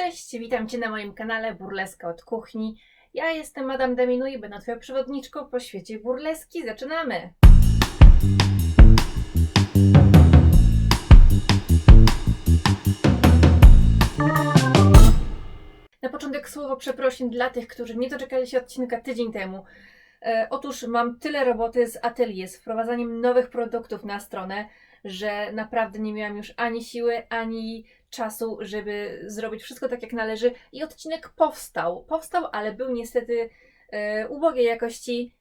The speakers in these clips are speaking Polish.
Cześć, witam Cię na moim kanale Burleska od Kuchni. Ja jestem Madame Daminu i będę Twoją przewodniczką po świecie burleski. Zaczynamy! Na początek słowo przeprosin dla tych, którzy nie doczekali się odcinka tydzień temu. E, otóż mam tyle roboty z atelier, z wprowadzaniem nowych produktów na stronę, że naprawdę nie miałam już ani siły, ani czasu, żeby zrobić wszystko tak jak należy. I odcinek powstał. Powstał, ale był niestety e, ubogiej jakości.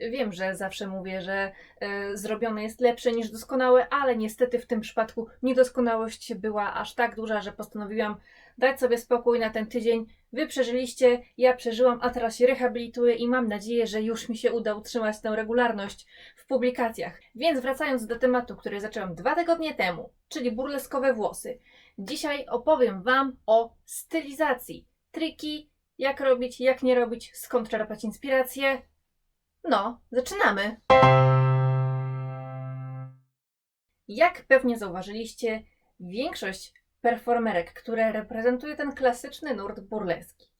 Wiem, że zawsze mówię, że e, zrobione jest lepsze niż doskonałe, ale niestety w tym przypadku niedoskonałość była aż tak duża, że postanowiłam dać sobie spokój na ten tydzień. Wy przeżyliście, ja przeżyłam, a teraz się rehabilituję i mam nadzieję, że już mi się uda utrzymać tę regularność w publikacjach. Więc wracając do tematu, który zaczęłam dwa tygodnie temu, czyli burleskowe włosy. Dzisiaj opowiem Wam o stylizacji. Triki, jak robić, jak nie robić, skąd czerpać inspirację. No, zaczynamy! Jak pewnie zauważyliście, większość performerek, które reprezentuje ten klasyczny nurt burleski,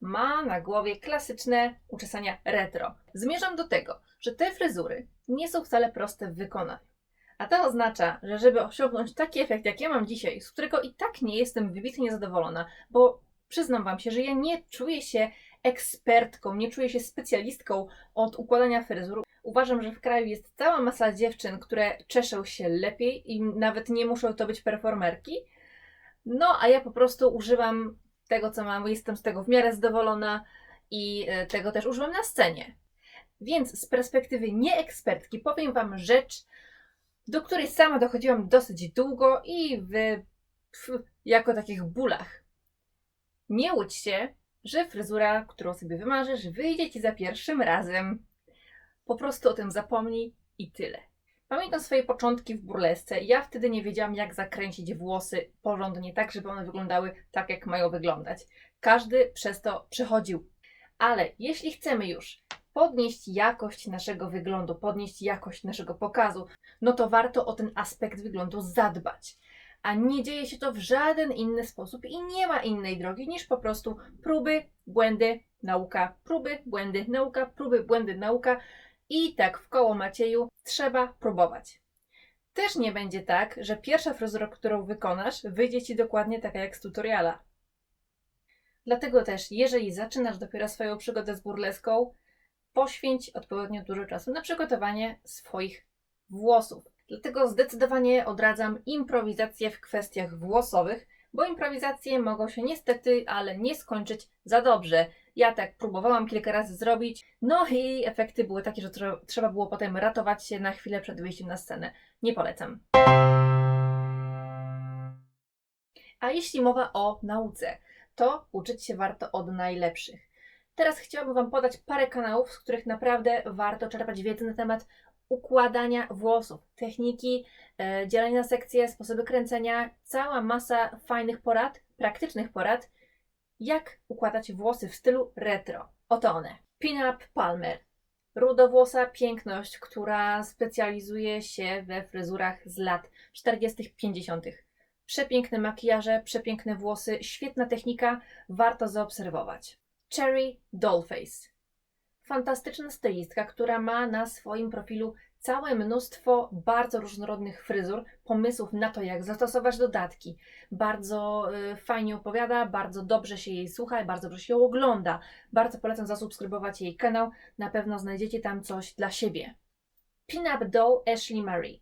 ma na głowie klasyczne uczesania retro. Zmierzam do tego, że te fryzury nie są wcale proste w wykonaniu. A to oznacza, że żeby osiągnąć taki efekt, jak ja mam dzisiaj, z którego i tak nie jestem wybitnie zadowolona, bo przyznam Wam się, że ja nie czuję się ekspertką, nie czuję się specjalistką od układania fryzur. Uważam, że w kraju jest cała masa dziewczyn, które czeszą się lepiej i nawet nie muszą to być performerki. No, a ja po prostu używam tego, co mam, jestem z tego w miarę zadowolona i e, tego też używam na scenie. Więc z perspektywy nieekspertki powiem Wam rzecz, do której sama dochodziłam dosyć długo i w, w jako takich bólach. Nie łudź się, że fryzura, którą sobie wymarzysz, wyjdzie Ci za pierwszym razem. Po prostu o tym zapomnij i tyle. Pamiętam swoje początki w burlesce. Ja wtedy nie wiedziałam, jak zakręcić włosy porządnie, tak, żeby one wyglądały tak, jak mają wyglądać. Każdy przez to przechodził. Ale jeśli chcemy już podnieść jakość naszego wyglądu, podnieść jakość naszego pokazu, no to warto o ten aspekt wyglądu zadbać. A nie dzieje się to w żaden inny sposób i nie ma innej drogi niż po prostu próby, błędy, nauka, próby, błędy, nauka, próby, błędy, nauka. I tak w koło Macieju trzeba próbować. Też nie będzie tak, że pierwsza fryzura, którą wykonasz, wyjdzie ci dokładnie taka jak z tutoriala. Dlatego też, jeżeli zaczynasz dopiero swoją przygodę z burleską, poświęć odpowiednio dużo czasu na przygotowanie swoich włosów. Dlatego zdecydowanie odradzam improwizację w kwestiach włosowych, bo improwizacje mogą się niestety, ale nie skończyć za dobrze. Ja tak próbowałam kilka razy zrobić, no i efekty były takie, że tr- trzeba było potem ratować się na chwilę przed wyjściem na scenę. Nie polecam. A jeśli mowa o nauce, to uczyć się warto od najlepszych. Teraz chciałabym Wam podać parę kanałów, z których naprawdę warto czerpać wiedzę na temat układania włosów, techniki, e, dzielenia na sekcje, sposoby kręcenia, cała masa fajnych porad, praktycznych porad, jak układać włosy w stylu retro. Oto one. Pin-up Palmer. Rudowłosa piękność, która specjalizuje się we fryzurach z lat 40., 50. Przepiękne makijaże, przepiękne włosy, świetna technika, warto zaobserwować. Cherry Dollface. Fantastyczna stylistka, która ma na swoim profilu całe mnóstwo bardzo różnorodnych fryzur, pomysłów na to, jak zastosować dodatki. Bardzo y, fajnie opowiada, bardzo dobrze się jej słucha, bardzo dobrze się ją ogląda. Bardzo polecam zasubskrybować jej kanał, na pewno znajdziecie tam coś dla siebie. Pin-Up Doll Ashley Marie.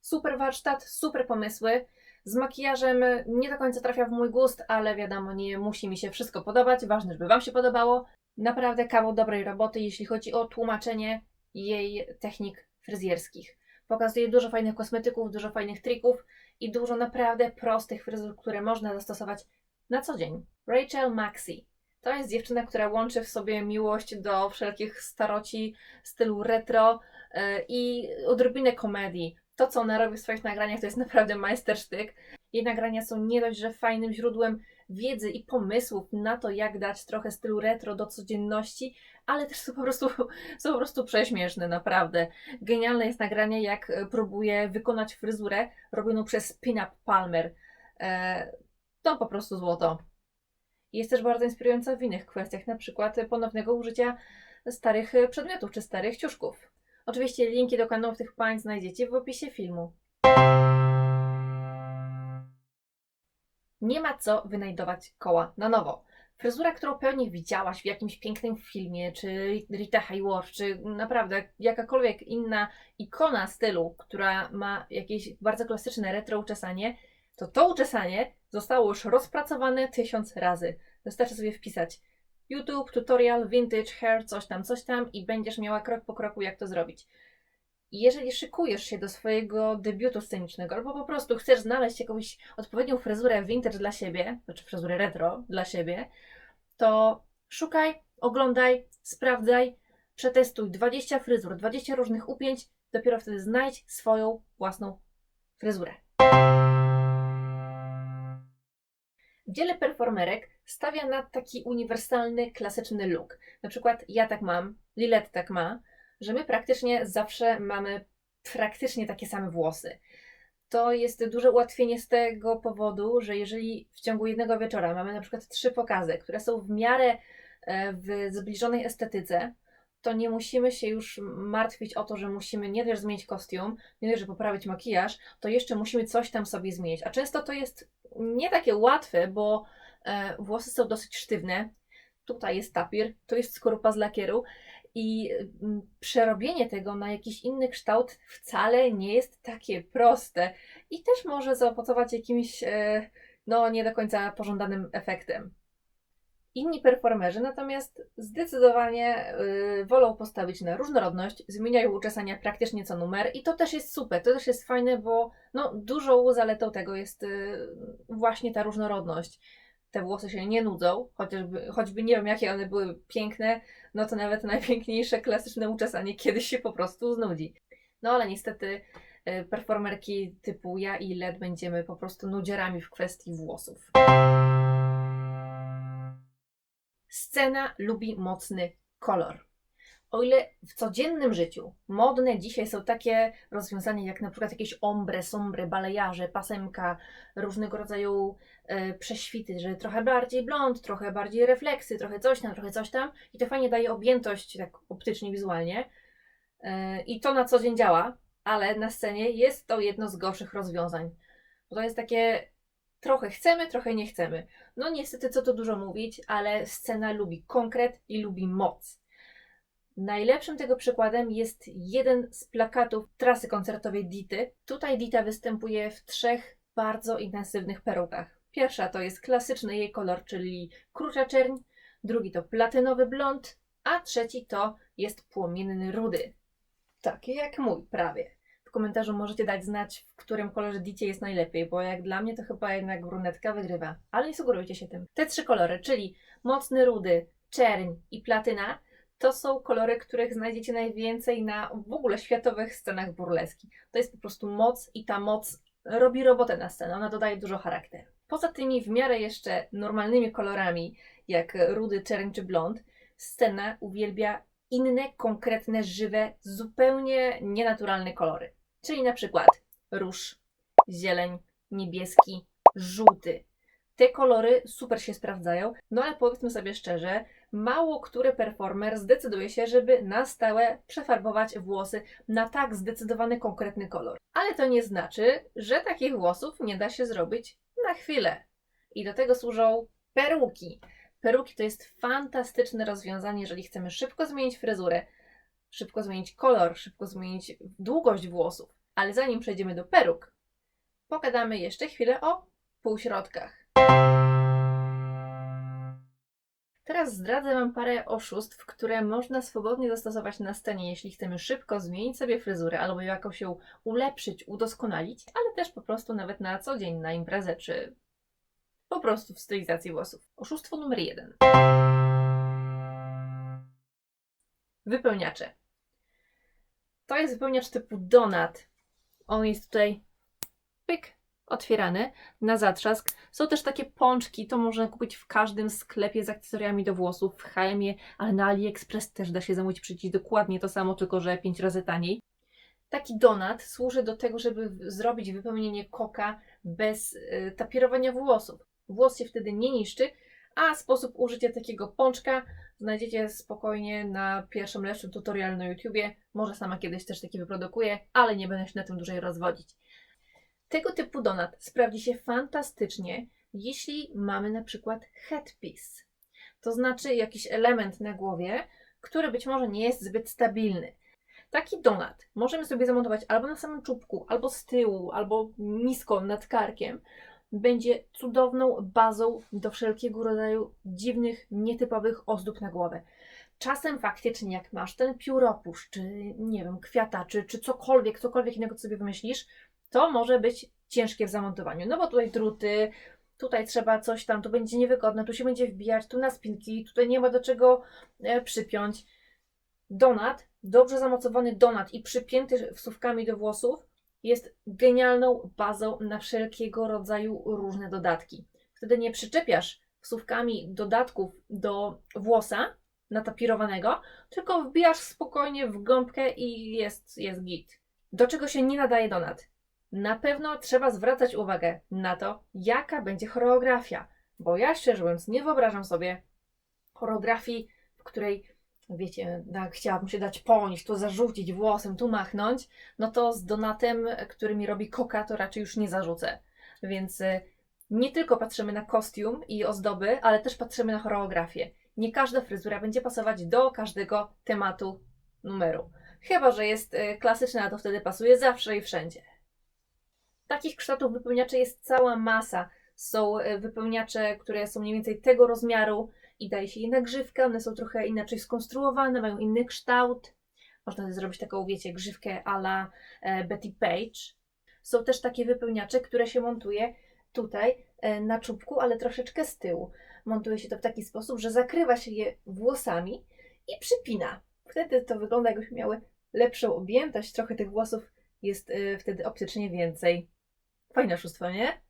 Super warsztat, super pomysły. Z makijażem y, nie do końca trafia w mój gust, ale wiadomo, nie musi mi się wszystko podobać. Ważne, żeby Wam się podobało. Naprawdę kawał dobrej roboty, jeśli chodzi o tłumaczenie jej technik fryzjerskich. Pokazuje dużo fajnych kosmetyków, dużo fajnych trików i dużo naprawdę prostych fryzur, które można zastosować na co dzień. Rachel Maxi. To jest dziewczyna, która łączy w sobie miłość do wszelkich staroci stylu retro yy, i odrobinę komedii. To, co ona robi w swoich nagraniach, to jest naprawdę majstersztyk. Jej nagrania są nie dość, że fajnym źródłem wiedzy i pomysłów na to, jak dać trochę stylu retro do codzienności, ale też są po prostu, są po prostu prześmieszne, naprawdę. Genialne jest nagranie, jak e, próbuje wykonać fryzurę robioną przez Pin-Up Palmer. E, to po prostu złoto. Jest też bardzo inspirująca w innych kwestiach, na przykład ponownego użycia starych e, przedmiotów czy starych ciuszków. Oczywiście linki do kanałów tych pań znajdziecie w opisie filmu. Nie ma co wynajdować koła na nowo. Fryzura, którą pewnie widziałaś w jakimś pięknym filmie, czy Rita Hayworth, czy naprawdę jakakolwiek inna ikona stylu, która ma jakieś bardzo klasyczne retro uczesanie, to to uczesanie zostało już rozpracowane tysiąc razy. Wystarczy sobie wpisać YouTube, tutorial, vintage hair, coś tam, coś tam i będziesz miała krok po kroku, jak to zrobić. Jeżeli szykujesz się do swojego debiutu scenicznego, albo po prostu chcesz znaleźć jakąś odpowiednią fryzurę vintage dla siebie, znaczy fryzurę retro dla siebie, to szukaj, oglądaj, sprawdzaj, przetestuj 20 fryzur, 20 różnych upięć, dopiero wtedy znajdź swoją własną fryzurę. Wiele performerek stawia na taki uniwersalny, klasyczny look. Na przykład ja tak mam, Lilette tak ma, że my praktycznie zawsze mamy praktycznie takie same włosy. To jest duże ułatwienie z tego powodu, że jeżeli w ciągu jednego wieczora mamy na przykład trzy pokazy, które są w miarę e, w zbliżonej estetyce, to nie musimy się już martwić o to, że musimy nie dość zmienić kostium, nie dość, że poprawić makijaż, to jeszcze musimy coś tam sobie zmienić. A często to jest nie takie łatwe, bo włosy są dosyć sztywne. Tutaj jest tapir, to jest skorupa z lakieru i mm, przerobienie tego na jakiś inny kształt wcale nie jest takie proste i też może zaowocować jakimś, e, no, nie do końca pożądanym efektem. Inni performerzy natomiast zdecydowanie y, wolą postawić na różnorodność, zmieniają uczesania praktycznie co numer i to też jest super, to też jest fajne, bo no, dużą zaletą tego jest właśnie ta różnorodność. Te włosy się nie nudzą, chociażby, choćby nie wiem jakie one były piękne, no to nawet najpiękniejsze klasyczne uczesanie kiedyś się po prostu znudzi. No ale niestety y, performerki typu ja i LED będziemy po prostu nudziarami w kwestii włosów. Scena lubi mocny kolor. O ile w codziennym życiu modne dzisiaj są takie rozwiązania jak na przykład jakieś ombre, sombre, balejarze, pasemka, różnego rodzaju e, prześwity, że trochę bardziej blond, trochę bardziej refleksy, trochę coś tam, trochę coś tam i to fajnie daje objętość tak optycznie, wizualnie e, i to na co dzień działa, ale na scenie jest to jedno z gorszych rozwiązań. Bo to jest takie trochę chcemy, trochę nie chcemy. No niestety, co tu dużo mówić, ale scena lubi konkret i lubi moc. Najlepszym tego przykładem jest jeden z plakatów trasy koncertowej Dity. Tutaj Dita występuje w trzech bardzo intensywnych perukach. Pierwsza to jest klasyczny jej kolor, czyli krucza czerń, drugi to platynowy blond, a trzeci to jest płomienny rudy. Taki jak mój prawie komentarzu możecie dać znać, w którym kolorze dicie jest najlepiej, bo jak dla mnie to chyba jednak brunetka wygrywa. Ale nie sugerujcie się tym. Te trzy kolory, czyli mocny rudy, czerń i platyna, to są kolory, których znajdziecie najwięcej na w ogóle światowych scenach burleski. To jest po prostu moc i ta moc robi robotę na scenę, ona dodaje dużo charakteru. Poza tymi w miarę jeszcze normalnymi kolorami, jak rudy, czerń czy blond, scena uwielbia inne, konkretne, żywe, zupełnie nienaturalne kolory. Czyli na przykład róż, zieleń, niebieski, żółty. Te kolory super się sprawdzają, no ale powiedzmy sobie szczerze, mało który performer zdecyduje się, żeby na stałe przefarbować włosy na tak zdecydowany, konkretny kolor. Ale to nie znaczy, że takich włosów nie da się zrobić na chwilę. I do tego służą peruki. Peruki to jest fantastyczne rozwiązanie, jeżeli chcemy szybko zmienić fryzurę, szybko zmienić kolor, szybko zmienić długość włosów. Ale zanim przejdziemy do peruk, pogadamy jeszcze chwilę o półśrodkach. Teraz zdradzę Wam parę oszustw, które można swobodnie zastosować na scenie, jeśli chcemy szybko zmienić sobie fryzurę albo jakoś ją ulepszyć, udoskonalić, ale też po prostu nawet na co dzień, na imprezę czy po prostu w stylizacji włosów. Oszustwo numer jeden. Wypełniacze. To jest wypełniacz typu donut. On jest tutaj pyk, otwierany na zatrzask. Są też takie pączki, to można kupić w każdym sklepie z akcesoriami do włosów, w hm ale na AliExpress też da się zamówić przycisk dokładnie to samo, tylko że 5 razy taniej. Taki donat służy do tego, żeby zrobić wypełnienie koka bez y, tapirowania włosów. Włos się wtedy nie niszczy, A sposób użycia takiego pączka znajdziecie spokojnie na pierwszym lepszym tutorial na YouTubie. Może sama kiedyś też taki wyprodukuję, ale nie będę się na tym dłużej rozwodzić. Tego typu donat sprawdzi się fantastycznie, jeśli mamy na przykład headpiece. To znaczy jakiś element na głowie, który być może nie jest zbyt stabilny. Taki donat możemy sobie zamontować albo na samym czubku, albo z tyłu, albo nisko nad karkiem. Będzie cudowną bazą do wszelkiego rodzaju dziwnych, nietypowych ozdób na głowę. Czasem faktycznie, jak masz ten pióropusz, czy nie wiem, kwiata, czy, czy cokolwiek, cokolwiek innego, co sobie wymyślisz, to może być ciężkie w zamontowaniu. No bo tutaj druty, tutaj trzeba coś tam, tu będzie niewygodne, tu się będzie wbijać, tu na spinki, tutaj nie ma do czego e, przypiąć. Donat, dobrze zamocowany donat i przypięty wsówkami do włosów jest genialną bazą na wszelkiego rodzaju różne dodatki. Wtedy nie przyczepiasz wsówkami dodatków do włosa natapirowanego, tylko wbijasz spokojnie w gąbkę i jest, jest git. Do czego się nie nadaje donat? Na pewno trzeba zwracać uwagę na to, jaka będzie choreografia, bo ja szczerze mówiąc nie wyobrażam sobie choreografii, w której wiecie, tak, chciałabym się dać ponieść, tu zarzucić włosem, tu machnąć, no to z donatem, który mi robi koka, to raczej już nie zarzucę. Więc y, nie tylko patrzymy na kostium i ozdoby, ale też patrzymy na choreografię. Nie każda fryzura będzie pasować do każdego tematu numeru. Chyba, że jest y, klasyczna, to wtedy pasuje zawsze i wszędzie. Takich kształtów wypełniaczy jest cała masa. Są y, wypełniacze, które są mniej więcej tego rozmiaru, i daje się je na grzywkę, one są trochę inaczej skonstruowane, mają inny kształt. Można zrobić taką, wiecie, grzywkę a la e, Betty Page. Są też takie wypełniacze, które się montuje tutaj e, na czubku, ale troszeczkę z tyłu. Montuje się to w taki sposób, że zakrywa się je włosami i przypina. Wtedy to wygląda, jakbyśmy miały lepszą objętość, trochę tych włosów jest e, wtedy optycznie więcej. Fajne oszustwo, nie?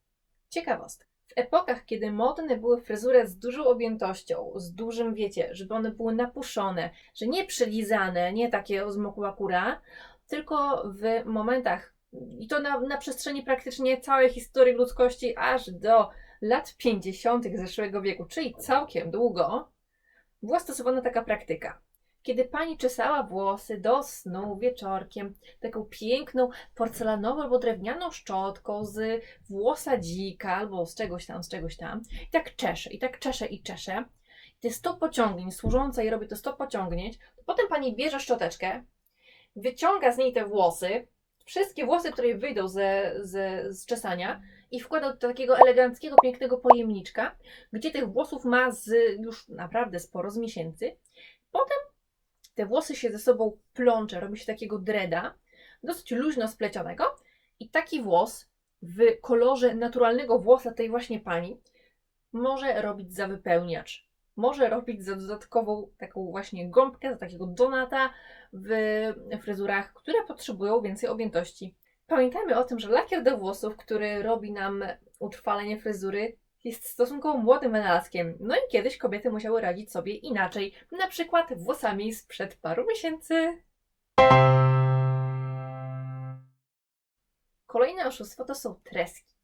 Ciekawostka. W epokach, kiedy modne były fryzury z dużą objętością, z dużym, wiecie, żeby one były napuszone, że nie przylizane, nie takie z kura, tylko w momentach, i to na, na przestrzeni praktycznie całej historii ludzkości, aż do lat 50. zeszłego wieku, czyli całkiem długo, była stosowana taka praktyka kiedy pani czesała włosy do snu wieczorkiem, taką piękną porcelanową albo drewnianą szczotką z włosa dzika albo z czegoś tam, z czegoś tam, i tak czesze, i tak czesze, i czesze, i te 100 pociągnięć, służące i robi to 100 pociągnięć, to potem pani bierze szczoteczkę, wyciąga z niej te włosy, wszystkie włosy, które wyjdą ze, ze, z czesania i wkłada do takiego eleganckiego, pięknego pojemniczka, gdzie tych włosów ma z już naprawdę sporo, z miesięcy. Potem te włosy się ze sobą plącze, robi się takiego dreda, dosyć luźno splecionego i taki włos w kolorze naturalnego włosa tej właśnie pani może robić za wypełniacz. Może robić za dodatkową taką właśnie gąbkę, za takiego donata w fryzurach, które potrzebują więcej objętości. Pamiętajmy o tym, że lakier do włosów, który robi nam utrwalenie fryzury, jest stosunkowo młodym wynalazkiem. No i kiedyś kobiety musiały radzić sobie inaczej, na przykład włosami sprzed paru miesięcy. Kolejne oszustwo to są treski.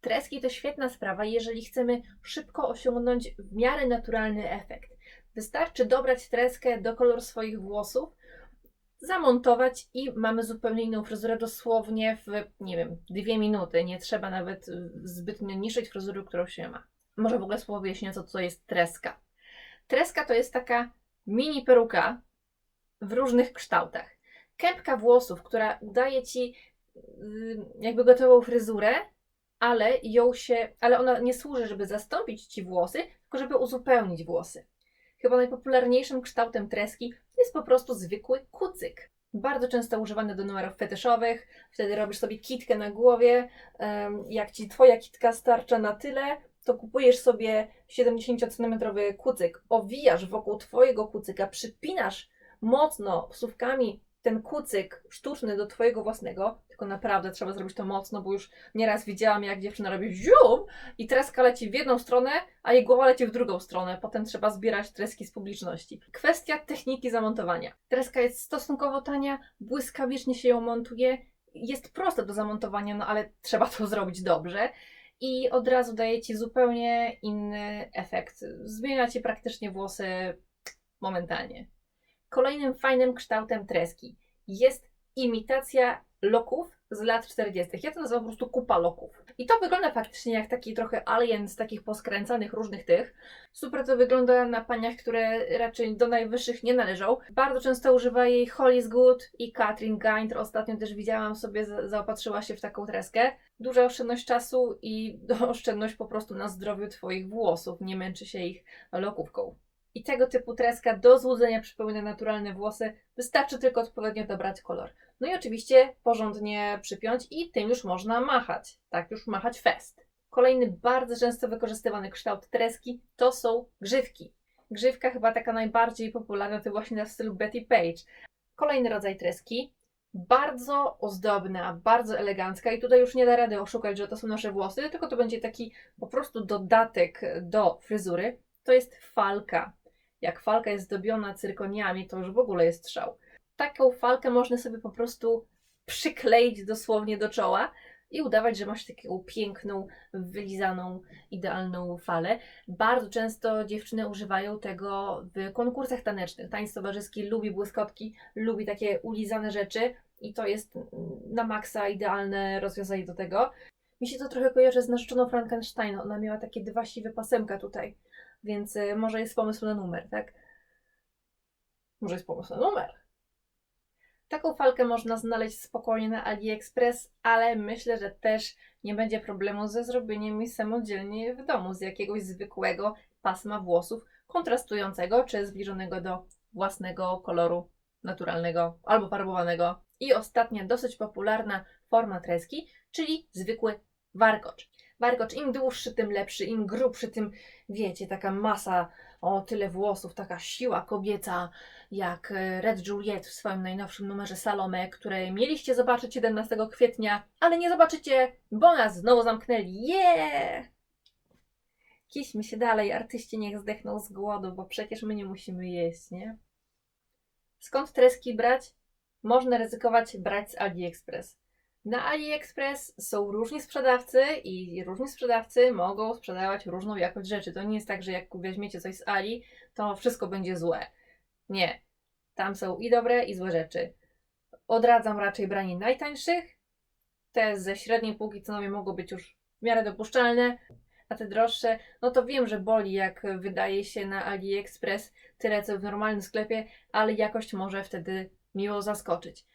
Treski to świetna sprawa, jeżeli chcemy szybko osiągnąć w miarę naturalny efekt. Wystarczy dobrać treskę do koloru swoich włosów zamontować i mamy zupełnie inną fryzurę dosłownie w, nie wiem, dwie minuty. Nie trzeba nawet y, zbytnio niszczyć fryzury, którą się ma. Może w ogóle słowo wyjaśnię, co to jest treska. Treska to jest taka mini peruka w różnych kształtach. Kępka włosów, która daje ci y, jakby gotową fryzurę, ale ją się, ale ona nie służy, żeby zastąpić ci włosy, tylko żeby uzupełnić włosy. Chyba najpopularniejszym kształtem treski jest po prostu zwykły kucyk. Bardzo często używany do numerów fetyszowych. Wtedy robisz sobie kitkę na głowie. Jak ci twoja kitka starcza na tyle, to kupujesz sobie 70 cm kucyk, owijasz wokół twojego kucyka, przypinasz mocno psówkami ten kucyk sztuczny do twojego własnego, tylko naprawdę trzeba zrobić to mocno, bo już nieraz widziałam, jak dziewczyna robi zium i treska leci w jedną stronę, a jej głowa leci w drugą stronę. Potem trzeba zbierać treski z publiczności. Kwestia techniki zamontowania. Treska jest stosunkowo tania, błyskawicznie się ją montuje, jest prosta do zamontowania, no ale trzeba to zrobić dobrze. i od razu daje Ci zupełnie inny efekt. Zmienia Ci praktycznie włosy momentalnie. Kolejnym fajnym kształtem treski jest imitacja loków z lat 40. Ja to nazywam po prostu kupa loków. I to wygląda faktycznie jak taki trochę alien z takich poskręcanych różnych tych. Super to wygląda na paniach, które raczej do najwyższych nie należą. Bardzo często używa jej Holly Good i Katrin Gaintr. Ostatnio też widziałam sobie, za- zaopatrzyła się w taką treskę. Duża oszczędność czasu i oszczędność po prostu na zdrowiu Twoich włosów. Nie męczy się ich lokówką. I tego typu treska do złudzenia przypomina naturalne włosy. Wystarczy tylko odpowiednio dobrać kolor. No i oczywiście porządnie przypiąć i tym już można machać. Tak już machać fest. Kolejny bardzo często wykorzystywany kształt treski to są grzywki. Grzywka chyba taka najbardziej popularna to właśnie na stylu Betty Page. Kolejny rodzaj treski. Bardzo ozdobna, bardzo elegancka i tutaj już nie da rady oszukać, że to są nasze włosy, tylko to będzie taki po prostu dodatek do fryzury. To jest falka. Jak falka jest zdobiona cyrkoniami, to już w ogóle jest szał taką falkę można sobie po prostu przykleić dosłownie do czoła i udawać, że masz taką piękną, wylizaną, idealną falę. Bardzo często dziewczyny używają tego w konkursach tanecznych. Tańc towarzyski lubi błyskotki, lubi takie ulizane rzeczy i to jest na maksa idealne rozwiązanie do tego. Mi się to trochę kojarzy z narzeczoną Frankensteina. Ona miała takie dwa siwe pasemka tutaj, więc y, może jest pomysł na numer, tak? Może jest pomysł na numer. Taką falkę można znaleźć spokojnie na AliExpress, ale myślę, że też nie będzie problemu ze zrobieniem jej samodzielnie w domu z jakiegoś zwykłego pasma włosów kontrastującego czy zbliżonego do własnego koloru naturalnego albo farbowanego. I ostatnia dosyć popularna forma treski, czyli zwykły warkocz. Warkocz im dłuższy, tym lepszy, im grubszy, tym wiecie, taka masa, o tyle włosów, taka siła kobieca, jak e, Red Juliet w swoim najnowszym numerze Salome, które mieliście zobaczyć 11 kwietnia, ale nie zobaczycie, bo nas znowu zamknęli. Yeah! Kiśmy się dalej, artyści niech zdechną z głodu, bo przecież my nie musimy jeść, nie? Skąd treski brać? Można ryzykować brać z AliExpress. Na AliExpress są różni sprzedawcy i różni sprzedawcy mogą sprzedawać różną jakość rzeczy. To nie jest tak, że jak weźmiecie coś z Ali, to wszystko będzie złe. Nie. Tam są i dobre, i złe rzeczy. Odradzam raczej branie najtańszych. Te ze średniej półki cenowej mogą być już w miarę dopuszczalne, a te droższe, no to wiem, że boli, jak wydaje się na AliExpress tyle co w normalnym sklepie, ale jakość może wtedy miło zaskoczyć.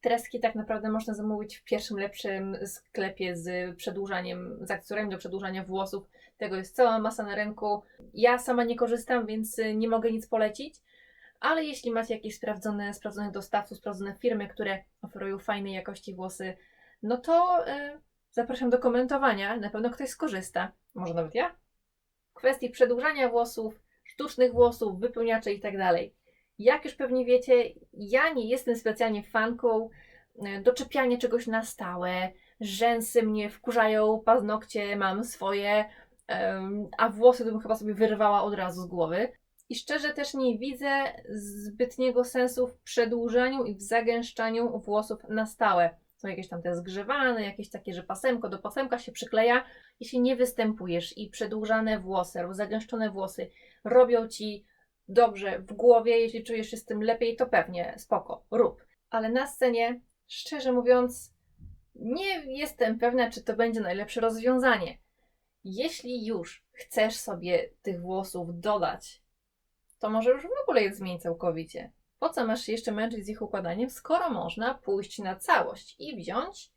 Treski tak naprawdę można zamówić w pierwszym lepszym sklepie z przedłużaniem, z akcesoriami do przedłużania włosów. Tego jest cała masa na rynku. Ja sama nie korzystam, więc y, nie mogę nic polecić. Ale jeśli macie jakieś sprawdzone, sprawdzone dostawców, sprawdzone firmy, które oferują fajnej jakości włosy, no to y, zapraszam do komentowania. Na pewno ktoś skorzysta. Może nawet ja. W kwestii przedłużania włosów, sztucznych włosów, wypełniaczy i tak. Jak już pewnie wiecie, ja nie jestem specjalnie fanką e, doczepiania czegoś na stałe. Rzęsy mnie wkurzają, paznokcie mam swoje, a włosy to bym chyba sobie wyrwała od razu z głowy. I szczerze też nie widzę zbytniego sensu w przedłużaniu i w zagęszczaniu włosów na stałe. Są jakieś tam te zgrzewane, jakieś takie, że pasemko do pasemka się przykleja. Jeśli nie występujesz i przedłużane włosy albo zagęszczone włosy robią ci dobrze w głowie, jeśli czujesz się z tym lepiej, to pewnie spoko, rób. Ale na scenie, szczerze mówiąc, nie jestem pewna, czy to będzie najlepsze rozwiązanie. Jeśli już chcesz sobie tych włosów dodać, to może już w ogóle je zmień całkowicie. Po co masz się jeszcze męczyć z ich układaniem, skoro można pójść na całość i wziąć.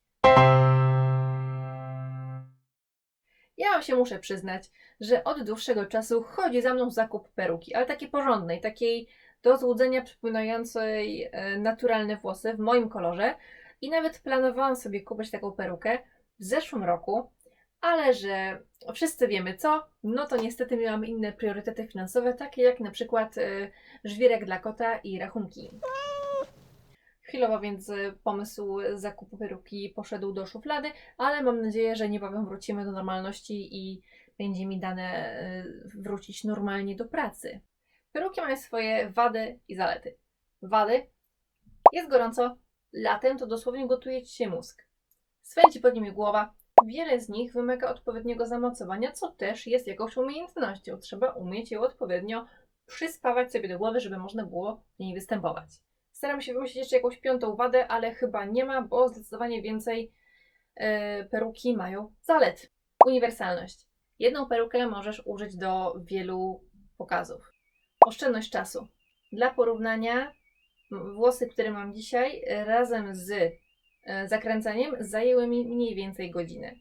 Ja się muszę przyznać, że od dłuższego czasu chodzi za mną zakup peruki, ale takiej porządnej, takiej do złudzenia przypominającej e, naturalne włosy w moim kolorze. I nawet planowałam sobie kupić taką perukę w zeszłym roku, ale że wszyscy wiemy co, no to niestety miałam inne priorytety finansowe, takie jak na przykład e, żwirek dla kota i rachunki. Chwilowo więc e, pomysł zakupu peruki poszedł do szuflady, ale mam nadzieję, że niebawem wrócimy do normalności i będzie mi dane e, wrócić normalnie do pracy. Peruki mają swoje wady i zalety. Wady jest gorąco, latem to dosłownie gotuje ci się mózg. Swędzi pod nimi głowa, Wiele z nich wymaga odpowiedniego zamocowania, co też jest jakąś umiejętnością. Trzeba umieć ją odpowiednio przyspawać sobie do głowy, żeby można było w niej występować. Staram się wymyślić jeszcze jakąś piątą wadę, ale chyba nie ma, bo zdecydowanie więcej e, peruki mają zalet. Uniwersalność. Jedną perukę możesz użyć do wielu pokazów. Oszczędność czasu. Dla porównania, włosy, które mam dzisiaj, razem z e, zakręceniem zajęły mi mniej więcej godzinę.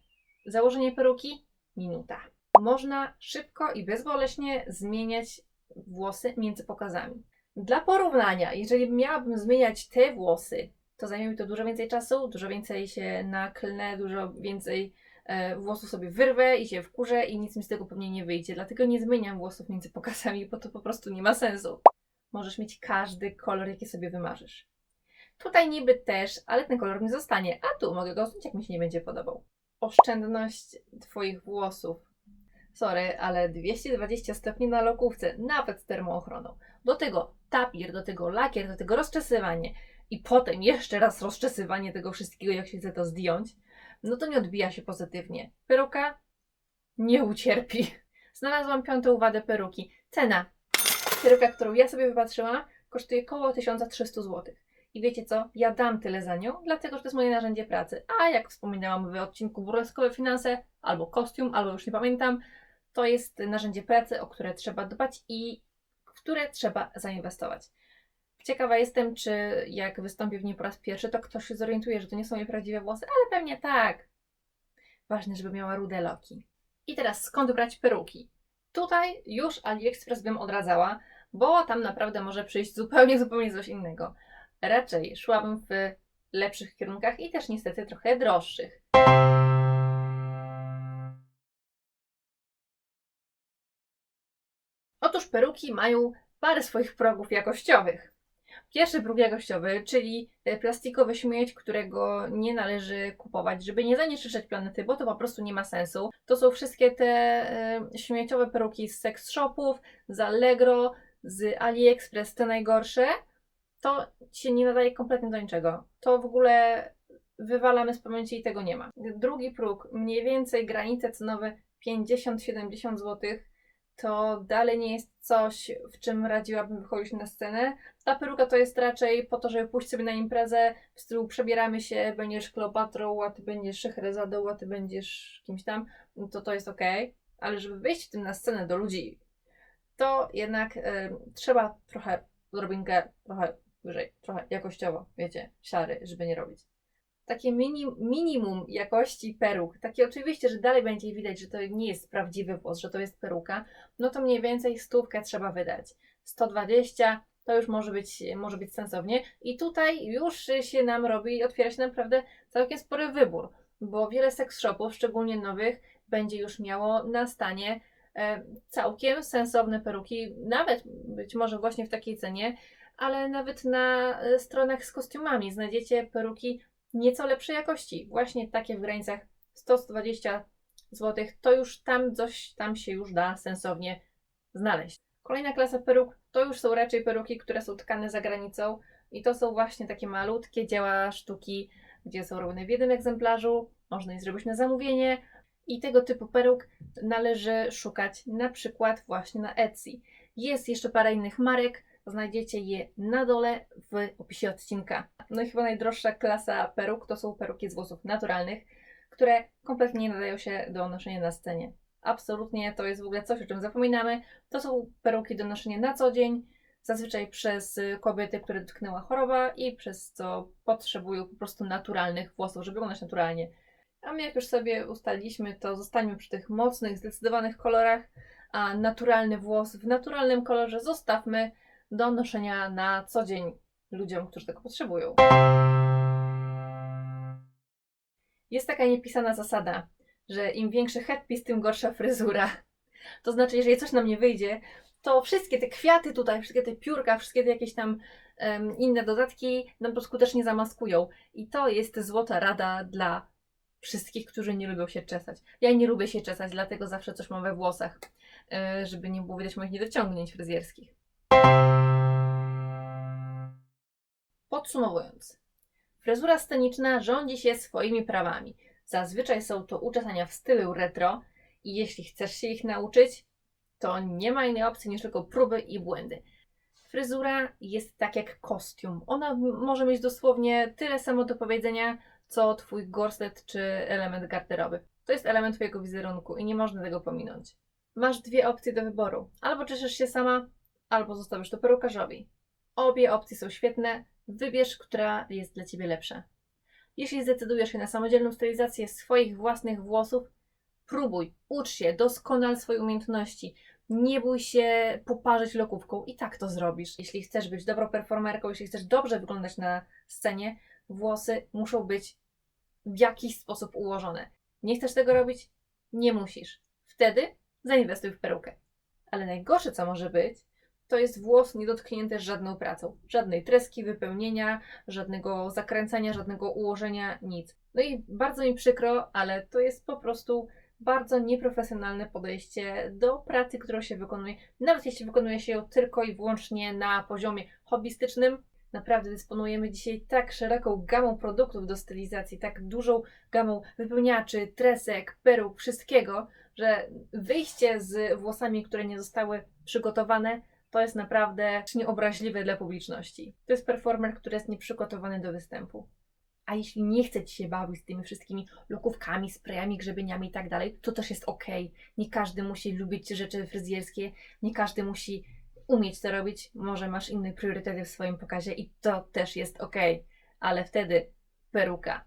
Założenie peruki minuta. Można szybko i bezboleśnie zmieniać włosy między pokazami. Dla porównania, jeżeli miałabym zmieniać te włosy, to zajmie mi to dużo więcej czasu, dużo więcej się naklnę, dużo więcej e, włosów sobie wyrwę i się wkurzę i nic mi z tego pewnie nie wyjdzie. Dlatego nie zmieniam włosów między pokazami, bo to po prostu nie ma sensu. Możesz mieć każdy kolor, jaki sobie wymarzysz. Tutaj niby też, ale ten kolor mi zostanie, a tu mogę go usunąć, jak mi się nie będzie podobał. Oszczędność Twoich włosów. Sorry, ale 220 stopni na lokówce, nawet z termoochroną. Do tego tapir, do tego lakier, do tego rozczesywanie i potem jeszcze raz rozczesywanie tego wszystkiego, jak się chce to zdjąć, no to nie odbija się pozytywnie. Peruka nie ucierpi. Znalazłam piątą wadę peruki. Cena. Peruka, którą ja sobie wypatrzyłam, kosztuje około 1300 zł. I wiecie co? Ja dam tyle za nią, dlatego że to jest moje narzędzie pracy. A jak wspominałam w odcinku Burleskowe Finanse, albo kostium, albo już nie pamiętam, to jest narzędzie pracy, o które trzeba dbać i w które trzeba zainwestować. Ciekawa jestem, czy jak wystąpię w nim po raz pierwszy, to ktoś się zorientuje, że to nie są jej prawdziwe włosy, ale pewnie tak. Ważne, żeby miała rude loki. I teraz skąd brać peruki? Tutaj już AliExpress bym odradzała, bo tam naprawdę może przyjść zupełnie, zupełnie coś innego. Raczej szłabym w lepszych kierunkach i też niestety trochę droższych. Peruki mają parę swoich progów jakościowych. Pierwszy próg jakościowy, czyli e, plastikowy śmieć, którego nie należy kupować, żeby nie zanieczyszczać planety, bo to po prostu nie ma sensu. To są wszystkie te e, śmieciowe peruki z sex shopów, z Allegro, z AliExpress, te najgorsze. To się nie nadaje kompletnie do niczego. To w ogóle wywalamy z pamięci i tego nie ma. Drugi próg, mniej więcej granice cenowe 50-70 zł, to dalej nie jest coś, w czym radziłabym wychodzić na scenę. Ta peruka to jest raczej po to, żeby pójść sobie na imprezę, w stylu przebieramy się, będziesz Kleopatrą, a ty będziesz Szechrezadą, a ty będziesz kimś tam, no to to jest ok. Ale żeby wyjść tym na scenę do ludzi, to jednak y, trzeba trochę, odrobinkę, trochę wyżej, trochę jakościowo, wiecie, siary, żeby nie robić takie mini, minimum jakości peruk, takie oczywiście, że dalej będzie widać, że to nie jest prawdziwy włos, że to jest peruka, no to mniej więcej stówkę trzeba wydać. 120 to już może być, może być sensownie i tutaj już się nam robi, otwiera się naprawdę całkiem spory wybór, bo wiele seks shopów, szczególnie nowych, będzie już miało na stanie e, całkiem sensowne peruki, nawet być może właśnie w takiej cenie, ale nawet na e, stronach z kostiumami znajdziecie peruki nieco lepszej jakości. Właśnie takie w granicach 100-120 zł, to już tam coś tam się już da sensownie znaleźć. Kolejna klasa peruk to już są raczej peruki, które są tkane za granicą i to są właśnie takie malutkie dzieła sztuki, gdzie są robione w jednym egzemplarzu, można je zrobić na zamówienie i tego typu peruk należy szukać na przykład właśnie na Etsy. Jest jeszcze parę innych marek, Znajdziecie je na dole w opisie odcinka. No i chyba najdroższa klasa peruk to są peruki z włosów naturalnych, które kompletnie nie nadają się do noszenia na scenie. Absolutnie to jest w ogóle coś, o czym zapominamy. To są peruki do noszenia na co dzień, zazwyczaj przez kobiety, które dotknęła choroba i przez co potrzebują po prostu naturalnych włosów, żeby wyglądać naturalnie. A my jak już sobie ustaliliśmy, to zostańmy przy tych mocnych, zdecydowanych kolorach, a naturalny włos w naturalnym kolorze zostawmy do noszenia na co dzień ludziom, którzy tego potrzebują. Jest taka niepisana zasada, że im większy headpiece, tym gorsza fryzura. To znaczy, jeżeli coś nam nie wyjdzie, to wszystkie te kwiaty tutaj, wszystkie te piórka, wszystkie te jakieś tam um, inne dodatki nam to skutecznie zamaskują. I to jest złota rada dla wszystkich, którzy nie lubią się czesać. Ja nie lubię się czesać, dlatego zawsze coś mam we włosach, e, żeby nie było widać moich niedociągnięć fryzjerskich. Podsumowując, fryzura sceniczna rządzi się swoimi prawami. Zazwyczaj są to uczesania w stylu retro i jeśli chcesz się ich nauczyć, to nie ma innej opcji niż tylko próby i błędy. Fryzura jest tak jak kostium. Ona może mieć dosłownie tyle samo do powiedzenia, co twój gorset czy element garderoby. To jest element twojego wizerunku i nie można tego pominąć. Masz dwie opcje do wyboru. Albo czeszesz się sama, albo zostawisz to perukarzowi. Obie opcje są świetne. Wybierz, która jest dla ciebie lepsza. Jeśli zdecydujesz się na samodzielną stylizację swoich własnych włosów, próbuj, ucz się, doskonal swoje umiejętności. Nie bój się poparzyć lokówką i tak to zrobisz. Jeśli chcesz być dobrą performerką, jeśli chcesz dobrze wyglądać na scenie, włosy muszą być w jakiś sposób ułożone. Nie chcesz tego robić? Nie musisz. Wtedy zainwestuj w perukę. Ale najgorsze, co może być, to jest włos niedotknięty żadną pracą. Żadnej treski, wypełnienia, żadnego zakręcania, żadnego ułożenia, nic. No i bardzo mi przykro, ale to jest po prostu bardzo nieprofesjonalne podejście do pracy, którą się wykonuje. Nawet jeśli wykonuje się ją tylko i wyłącznie na poziomie hobbystycznym, naprawdę dysponujemy dzisiaj tak szeroką gamą produktów do stylizacji, tak dużą gamą wypełniaczy, tresek, peruk, wszystkiego, że wyjście z włosami, które nie zostały przygotowane, to jest naprawdę nieobraźliwe dla publiczności. To jest performer, który jest nieprzygotowany do występu. A jeśli nie chce ci się bawić z tymi wszystkimi lokówkami, sprayami, grzebieniami i tak dalej, to też jest ok. Nie każdy musi lubić rzeczy fryzjerskie, nie każdy musi umieć to robić. Może masz inne priorytety w swoim pokazie i to też jest ok. Ale wtedy peruka.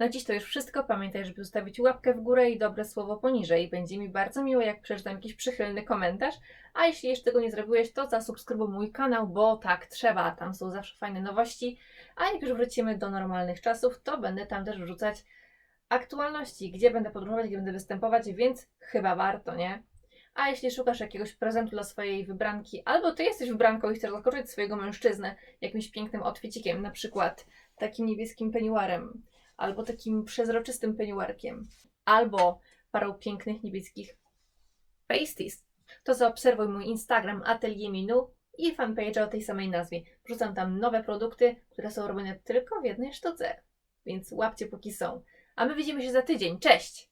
Na dziś to już wszystko. Pamiętaj, żeby zostawić łapkę w górę i dobre słowo poniżej. Będzie mi bardzo miło, jak przeczytam jakiś przychylny komentarz. A jeśli jeszcze tego nie zrobiłeś, to zasubskrybuj mój kanał, bo tak trzeba. Tam są zawsze fajne nowości. A jak już wrócimy do normalnych czasów, to będę tam też wrzucać aktualności, gdzie będę podróżować, gdzie będę występować, więc chyba warto, nie? A jeśli szukasz jakiegoś prezentu dla swojej wybranki, albo ty jesteś wybranką i chcesz zaskoczyć swojego mężczyznę jakimś pięknym outfitikiem, na przykład takim niebieskim peniuarem, albo takim przezroczystym peniuarkiem, albo parą pięknych niebieskich pasties, to zaobserwuj mój Instagram Atelier Minu i fanpage o tej samej nazwie. Wrzucam tam nowe produkty, które są robione tylko w jednej sztuce, więc łapcie póki są. A my widzimy się za tydzień. Cześć!